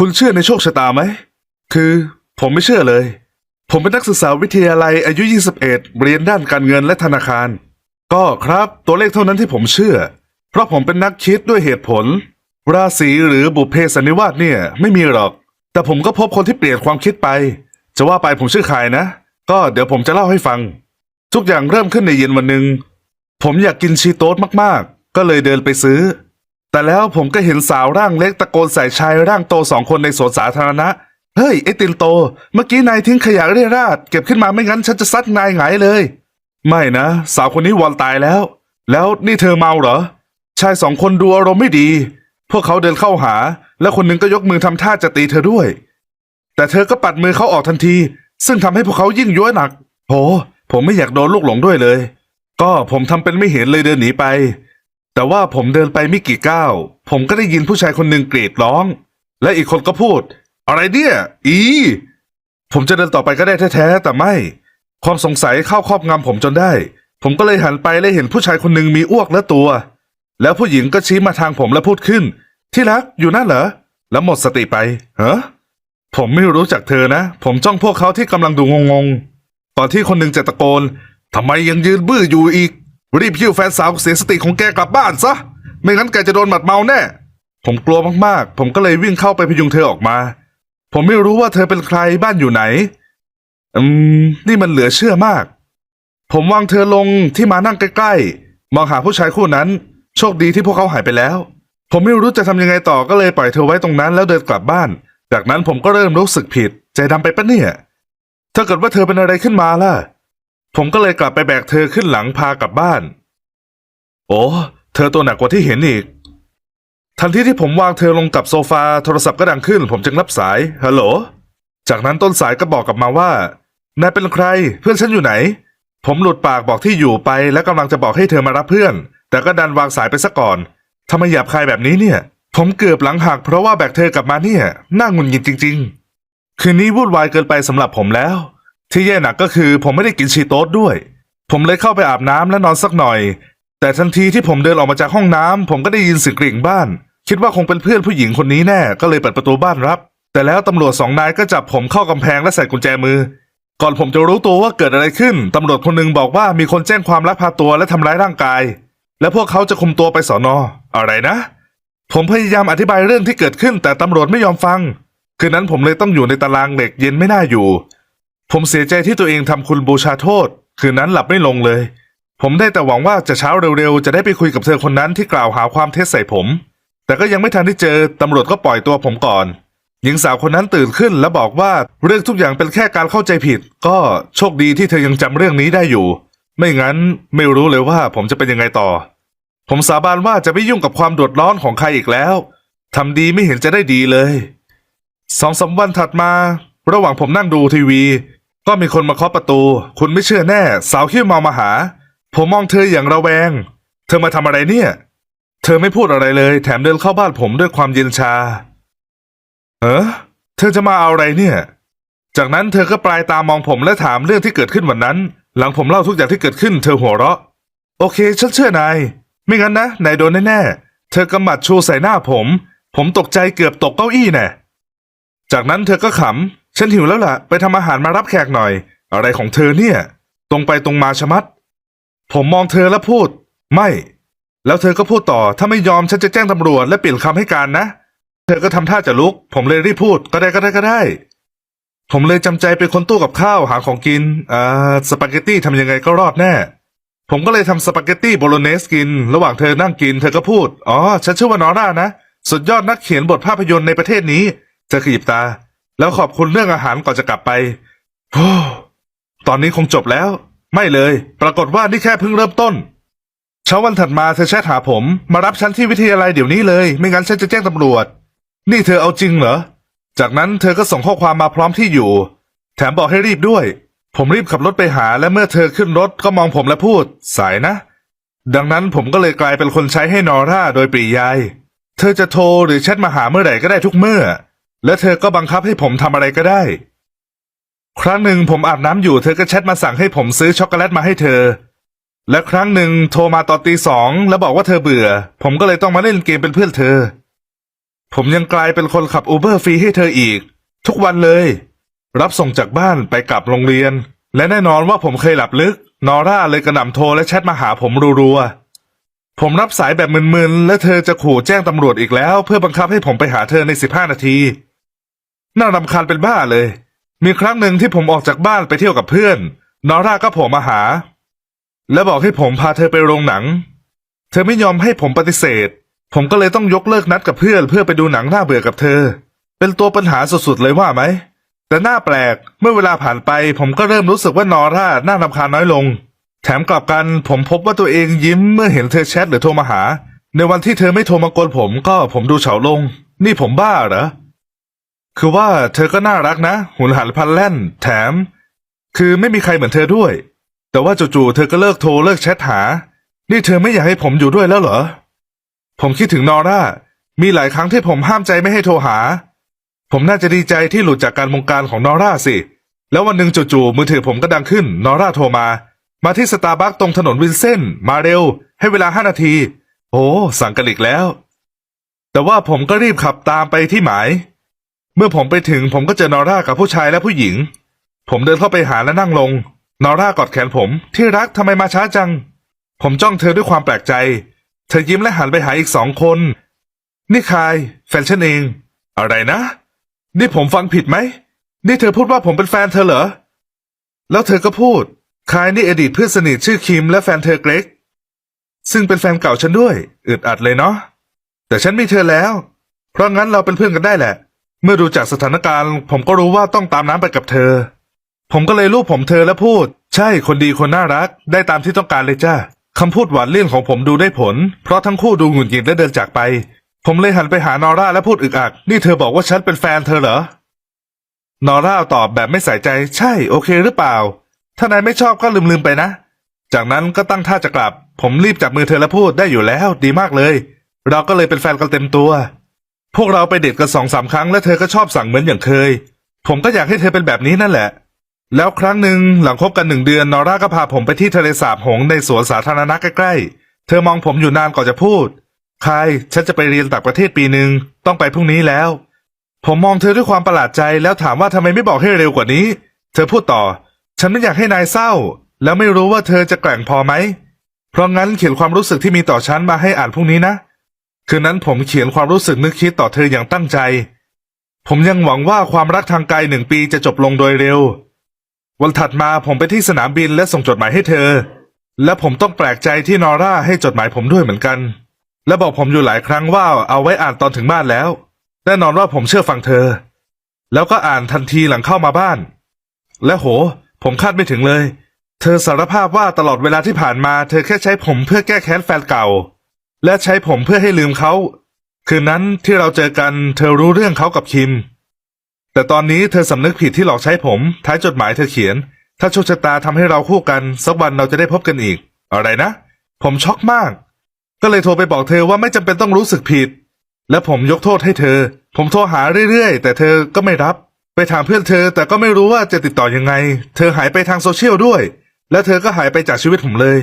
คุณเชื่อในโชคชะตาไหม คือผมไม่เชื่อเลย ผมเป็นนักศึกษาวิทยาลัยอายุ 21 เรียนด้านการเงินและธนาคาร ก็ครับตัวเลขเท่านั้นที่ผมเชื่อ เพราะผมเป็นนักคิดด้วยเหตุผล ราศีหรือบุพเพสันนิวาสเนี่ยไม่มีหรอก แต่ผมก็พบคนที่เปลี่ยนความคิดไป จะว่าไปผมชื่อใครนะ ก็เดี๋ยวผมจะเล่าให้ฟัง ทุกอย่างเริ่มขึ้นในเย็นวันหนึ่งผมอยากกินชีโต๊ดมากๆ ก็เลยเดินไปซื้อ แต่แล้วผมก็เห็นสาวร่างเล็กตะโกนใส่ชายร่างโตสองคนในสวนสาธารณะ เฮ้ย ไอ้ตินโต เมื่อกี้นายทิ้งขยะเรี่ยราดเก็บขึ้นมาไม่งั้นฉันจะซัดนายหงายเลย ไม่นะ สาวคนนี้วอนตายแล้ว แล้วนี่เธอเมาเหรอ ชายสองคนดูอารมณ์ไม่ดี พวกเขาเดินเข้าหา แล้วคนหนึ่งก็ยกมือทำท่าจะตีเธอด้วย แต่เธอก็ปัดมือเขาออกทันที ซึ่งทำให้พวกเขายิ่งยั่วหนักโหผมไม่อยากโดนลูกหลงด้วยเลย ก็ผมทำเป็นไม่เห็นเลยเดินหนีไป แต่ว่าผมเดินไปไม่กี่ก้าว ผมก็ได้ยินผู้ชายคนหนึ่งกรีดร้อง และอีกคนก็พูด อะไรเนี่ย อี ผมจะเดินต่อไปก็ได้แท้ๆแต่ไม่ ความสงสัยเข้าครอบงำผมจนได้ ผมก็เลยหันไปและเห็นผู้ชายคนหนึ่งมีอ้วกและตัว แล้วผู้หญิงก็ชี้มาทางผมและพูดขึ้น ที่รักอยู่นั่นเหรอ แล้วหมดสติไปเฮ้ผมไม่รู้จักเธอนะ ผมจ้องพวกเขาที่กำลังดูงงๆก่อนที่คนหนึ่งจะตะโกนทำไมยังยืนบื้ออยู่อีก รีบหิ้วแฟนสาวเสียสติของแกกลับบ้านซะ ไม่งั้นแกจะโดนหมัดเมาแน่ ผมกลัวมากๆ ผมก็เลยวิ่งเข้าไปพยุงเธอออกมา ผมไม่รู้ว่าเธอเป็นใครบ้านอยู่ไหน อืม นี่มันเหลือเชื่อมาก ผมวางเธอลงที่มานั่งใกล้ๆ มองหาผู้ชายคู่นั้น โชคดีที่พวกเขาหายไปแล้ว ผมไม่รู้จะทำยังไงต่อก็เลยปล่อยเธอไว้ตรงนั้นแล้วเดินกลับบ้าน จากนั้นผมก็เริ่มรู้สึกผิด ใจดำไปปะเนี่ย ถ้าเกิดว่าเธอเป็นอะไรขึ้นมาล่ะ ผมก็เลยกลับไปแบกเธอขึ้นหลังพากลับบ้าน โอ้เธอตัวหนักกว่าที่เห็นอีก ทันทีที่ผมวางเธอลงกับโซฟาโทรศัพท์ก็ดังขึ้น ผมจึงรับสายฮัลโหลจากนั้นต้นสายก็บอกกลับมาว่านายเป็นใคร เพื่อนฉันอยู่ไหน ผมหลุดปากบอกที่อยู่ไป และกำลังจะบอกให้เธอมารับเพื่อน แต่ก็ดันวางสายไปซะก่อนทำไมหยาบคายแบบนี้เนี่ย ผมเกือบหลังหักเพราะว่าแบกเธอกลับมาเนี่ยน่าหงุนงิดจริง ๆ คืนนี้วุ่นวายเกินไปสำหรับผมแล้ว ที่แย่หนักก็คือผมไม่ได้กินชีโต๊ดด้วย ผมเลยเข้าไปอาบน้ำและนอนสักหน่อย แต่ทันทีที่ผมเดินออกมาจากห้องน้ำผมก็ได้ยินเสียงกริ่งบ้าน คิดว่าคงเป็นเพื่อนผู้หญิงคนนี้แน่ก็เลยเปิดประตูบ้านรับ แต่แล้วตำรวจสองนายก็จับผมเข้ากำแพงและใส่กุญแจมือ ก่อนผมจะรู้ตัวว่าเกิดอะไรขึ้นตำรวจคนหนึ่งบอกว่ามีคนแจ้งความลักพาตัวและทำร้ายร่างกาย และพวกเขาจะคุมตัวไปสอนออะไรนะ ผมพยายามอธิบายเรื่องที่เกิดขึ้น แต่ตำรวจไม่ยอมฟัง คืนนั้นผมเลยต้องอยู่ในตารางเหล็กเย็นไม่น่าอยู่ ผมเสียใจที่ตัวเองทำคุณบูชาโทษ คืนนั้นหลับไม่ลงเลย ผมได้แต่หวังว่าจะเช้าเร็วๆ จะได้ไปคุยกับเธอคนนั้นที่กล่าวหาความเท็จใส่ผม แต่ก็ยังไม่ทันได้เจอตำรวจก็ปล่อยตัวผมก่อนหญิงสาวคนนั้นตื่นขึ้นและบอกว่าเรื่องทุกอย่างเป็นแค่การเข้าใจผิด ก็โชคดีที่เธอยังจำเรื่องนี้ได้อยู่ ไม่งั้นไม่รู้เลยว่าผมจะเป็นยังไงต่อ ผมสาบานว่าจะไม่ยุ่งกับความดือดร้อนของใครอีกแล้วทำดีไม่เห็นจะได้ดีเลยสองสาวันถัดมา ระหว่างผมนั่งดูทีวี ก็มีคนมาเคาะประตู คุณไม่เชื่อแน่ สาวขี้เมามาหา ผมมองเธออย่างระแวง เธอมาทำอะไรเนี่ย เธอไม่พูดอะไรเลย แถมเดินเข้าบ้านผมด้วยความเย็นชา เออเธอจะมาเอาอะไรเนี่ย จากนั้นเธอก็ปลายตามองผมและถามเรื่องที่เกิดขึ้นวันนั้น หลังผมเล่าทุกอย่างที่เกิดขึ้น เธอหัวเราะ โอเค ฉันเชื่อนาย ไม่งั้นนะนายโดนแน่ๆ เธอกำหมัดชูใส่หน้าผม ผมตกใจเกือบตกเก้าอี้แน่ จากนั้นเธอก็ขำ ฉันหิวแล้วล่ะ ไปทำอาหารมารับแขกหน่อย อะไรของเธอเนี่ย ตรงไปตรงมาชะมัด ผมมองเธอแล้วพูด ไม่ แล้วเธอก็พูดต่อ ถ้าไม่ยอมฉันจะแจ้งตำรวจและเปลี่ยนคำให้การนะ เธอก็ทำท่าจะลุก ผมเลยรีบพูด ก็ได้ก็ได้ก็ได้ ผมเลยจำใจไปค้นตู้กับข้าวหาของกินอ่าสปาเกตตี้ทำยังไงก็รอดแน่ ผมก็เลยทำสปาเกตตี้โบโลเนสกิน ระหว่างเธอนั่งกินเธอก็พูด อ๋อ ฉันชื่อว่านอร่านะ สุดยอดนักเขียนบทภาพยนตร์ในประเทศนี้ เธอขยิบตา แล้วขอบคุณเรื่องอาหารก่อนจะกลับไปโอ้ตอนนี้คงจบแล้ว ไม่เลย ปรากฏว่านี่แค่เพิ่งเริ่มต้น เช้าวันถัดมาเธอแชทหาผม มารับฉันที่วิทยาลัยเดี๋ยวนี้เลย ไม่งั้นฉันจะแจ้งตำรวจ นี่เธอเอาจริงเหรอ จากนั้นเธอก็ส่งข้อความมาพร้อมที่อยู่ แถมบอกให้รีบด้วย ผมรีบขับรถไปหาและเมื่อเธอขึ้นรถก็มองผมและพูด สายนะ ดังนั้นผมก็เลยกลายเป็นคนใช้ให้นอร่าโดยปรียาย เธอจะโทรหรือแชทมาหาเมื่อไหร่ก็ได้ทุกเมื่อ และเธอก็บังคับให้ผมทำอะไรก็ได้ ครั้งหนึ่งผมอาบน้ำอยู่เธอก็แชทมาสั่งให้ผมซื้อช็อกโกแลตมาให้เธอ และครั้งหนึ่งโทรมาตอนตีสองแล้วบอกว่าเธอเบื่อ ผมก็เลยต้องมาเล่นเกมเป็นเพื่อนเธอ ผมยังกลายเป็นคนขับอูเบอร์ฟรีให้เธออีก ทุกวันเลย รับส่งจากบ้านไปกลับโรงเรียน และแน่นอนว่าผมเคยหลับลึก นอร่าเลยกระหน่ำโทรและแชทมาหาผมรัวๆผมรับสายแบบมึนๆ และเธอจะขู่แจ้งตำรวจอีกแล้ว เพื่อบังคับให้ผมไปหาเธอใน 15 นาที น่ารำคาญเป็นบ้าเลย มีครั้งหนึ่งที่ผมออกจากบ้านไปเที่ยวกับเพื่อน นอร่าก็โผมมาหา และบอกให้ผมพาเธอไปโรงหนัง เธอไม่ยอมให้ผมปฏิเสธ ผมก็เลยต้องยกเลิกนัดกับเพื่อน เพื่อไปดูหนังน่าเบื่อกับเธอ เป็นตัวปัญหาสุดๆเลยว่าไหม แต่น่าแปลก เมื่อเวลาผ่านไป ผมก็เริ่มรู้สึกว่านอร่าน่ารำคาญน้อยลง แถมกลับกัน ผมพบว่าตัวเองยิ้มเมื่อเห็นเธอแชทหรือโทรมาหา ในวันที่เธอไม่โทรมากวนผมก็ผมดูเฉาลง นี่ผมบ้าเหรอ คือว่าเธอก็น่ารักนะ หุนหันพลันแล่น แถม คือไม่มีใครเหมือนเธอด้วย แต่ว่าจู่ๆเธอก็เลิกโทรเลิกแชทหา นี่เธอไม่อยากให้ผมอยู่ด้วยแล้วเหรอ ผมคิดถึงนอร่า มีหลายครั้งที่ผมห้ามใจไม่ให้โทรหา ผมน่าจะดีใจที่หลุดจากการบงการของนอร่าสิ แล้ววันหนึ่งจู่ๆมือถือผมก็ดังขึ้น นอร่าโทรมา มาที่สตาร์บัคตรงถนนวินเซนต์มาเร็ว ให้เวลาห้านาที โอ้สั่งกันอีกแล้ว แต่ว่าผมก็รีบขับตามไปที่หมาย เมื่อผมไปถึงผมก็เจอนอร่ากับผู้ชายและผู้หญิง ผมเดินเข้าไปหาและนั่งลง นอร่ากอดแขนผม ที่รักทำไมมาช้าจัง ผมจ้องเธอด้วยความแปลกใจ เธอยิ้มและหันไปหาอีกสองคน นี่ใครแฟนฉันเอง อะไรนะ นี่ผมฟังผิดไหม นี่เธอพูดว่าผมเป็นแฟนเธอเหรอ แล้วเธอก็พูด คายนี่อดีตเพื่อนสนิทชื่อคิมและแฟนเธอเกรก ซึ่งเป็นแฟนเก่าฉันด้วย อึดอัดเลยเนาะ แต่ฉันมีเธอแล้ว เพราะงั้นเราเป็นเพื่อนกันได้แหละ เมื่อดูจากสถานการณ์ ผมก็รู้ว่าต้องตามน้ำไปกับเธอ ผมก็เลยลูบผมเธอและพูด ใช่คนดีคนน่ารัก ได้ตามที่ต้องการเลยจ้าคำพูดหวานเลี่ยนของผมดูได้ผล เพราะทั้งคู่ดูหงุดหงิดและเดินจากไป ผมเลยหันไปหานอร่าและพูดอึกอัก นี่เธอบอกว่าฉันเป็นแฟนเธอเหรอนอร่าตอบแบบไม่ใส่ใจ ใช่โอเคหรือเปล่า ถ้านายไม่ชอบก็ลืมๆไปนะ จากนั้นก็ตั้งท่าจะกลับ ผมรีบจับมือเธอและพูดได้อยู่แล้ว ดีมากเลย เราก็เลยเป็นแฟนกันเต็มตัว พวกเราไปเดทกันสองสามครั้งและเธอก็ชอบสั่งเหมือนอย่างเคย ผมก็อยากให้เธอเป็นแบบนี้นั่นแหละ แล้วครั้งหนึ่งหลังคบกันหนึ่งเดือนนอร่าก็พาผมไปที่ทะเลสาบหงในสวนสาธารณะใกล้ๆ เธอมองผมอยู่นานก่อนจะพูดคายฉันจะไปเรียนต่างประเทศปีหนึ่งต้องไปพรุ่งนี้แล้ว ผมมองเธอด้วยความประหลาดใจแล้วถามว่าทำไมไม่บอกให้เร็วกว่านี้ เธอพูดต่อ ฉันไม่อยากให้นายเศร้า แล้วไม่รู้ว่าเธอจะแกร่งพอไหม เพราะงั้นเขียนความรู้สึกที่มีต่อฉันมาให้อ่านพรุ่งนี้นะ คืนนั้นผมเขียนความรู้สึกนึกคิดต่อเธออย่างตั้งใจ ผมยังหวังว่าความรักทางไกลหนึ่งปีจะจบลงโดยเร็ว วันถัดมาผมไปที่สนามบินและส่งจดหมายให้เธอ และผมต้องแปลกใจที่นอร่าให้จดหมายผมด้วยเหมือนกัน และบอกผมอยู่หลายครั้งว่าเอาไว้อ่านตอนถึงบ้านแล้ว แน่นอนว่าผมเชื่อฟังเธอ แล้วก็อ่านทันทีหลังเข้ามาบ้าน และโห ผมคาดไม่ถึงเลย เธอสารภาพว่าตลอดเวลาที่ผ่านมาเธอแค่ใช้ผมเพื่อแก้แค้นแฟนเก่า และใช้ผมเพื่อให้ลืมเขา คืนนั้นที่เราเจอกันเธอรู้เรื่องเขากับคิม แต่ตอนนี้เธอสำนึกผิดที่หลอกใช้ผม ท้ายจดหมายเธอเขียน ถ้าโชคชะตาทำให้เราคู่กัน สักวันเราจะได้พบกันอีก อะไรนะ ผมช็อกมาก ก็เลยโทรไปบอกเธอว่าไม่จำเป็นต้องรู้สึกผิด และผมยกโทษให้เธอ ผมโทรหาเรื่อยๆ แต่เธอก็ไม่รับ ไปถามเพื่อนเธอ แต่ก็ไม่รู้ว่าจะติดต่อยังไง เธอหายไปทางโซเชียลด้วย และเธอก็หายไปจากชีวิตผมเลย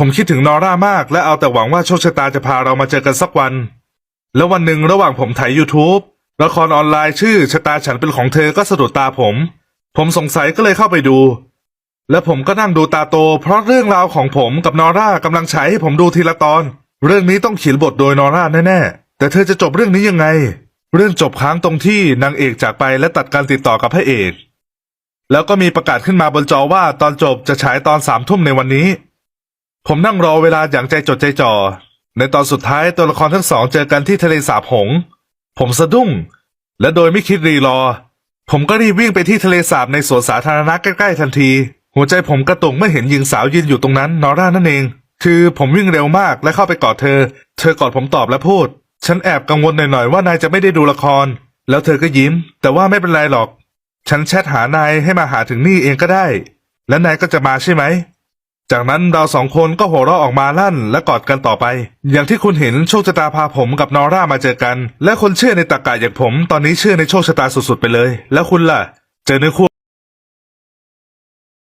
ผมคิดถึงนอร่ามาก และเอาแต่หวังว่าโชคชะตาจะพาเรามาเจอกันสักวัน แล้ววันหนึ่งระหว่างผมถ่าย YouTube ละครออนไลน์ชื่อชะตาฉันเป็นของเธอก็สะดุดตาผม ผมสงสัยก็เลยเข้าไปดู และผมก็นั่งดูตาโต เพราะเรื่องราวของผมกับนอร่ากำลังฉายให้ผมดูทีละตอน เรื่องนี้ต้องเขียนบทโดยนอร่าแน่ๆแต่เธอจะจบเรื่องนี้ยังไง เรื่องจบค้างตรงที่นางเอกจากไปและตัดการติดต่อกับพระเอก แล้วก็มีประกาศขึ้นมาบนจอว่าตอนจบจะฉายตอนสามทุ่มในวันนี้ ผมนั่งรอเวลาอย่างใจจดใจจ่อ ในตอนสุดท้ายตัวละครทั้งสองเจอกันที่ทะเลสาบหง ผมสะดุ้ง และโดยไม่คิดรีรอ ผมก็รีบวิ่งไปที่ทะเลสาบในสวนสาธารณะใกล้ๆทันที หัวใจผมกระตุกเมื่อเห็นหญิงสาวยืนอยู่ตรงนั้นนอร่านั่นเอง คือผมวิ่งเร็วมากและเข้าไปกอดเธอ เธอกอดผมตอบและพูด ฉันแอบกังวลหน่อยๆว่านายจะไม่ได้ดูละคร แล้วเธอก็ยิ้ม แต่ว่าไม่เป็นไรหรอก ฉันแชทหานายให้มาหาถึงนี่เองก็ได้ และนายก็จะมาใช่ไหม จากนั้นเราสองคนก็หัวเราะออกมาลั่นและกอดกันต่อไป อย่างที่คุณเห็นโชคชะตาพาผมกับนอร่ามาเจอกัน และคนเชื่อในตรกกะอย่างผม ตอนนี้เชื่อในโชคชะตาสุดๆไปเลย แล้วคุณล่ะ เจอเนื้อคู่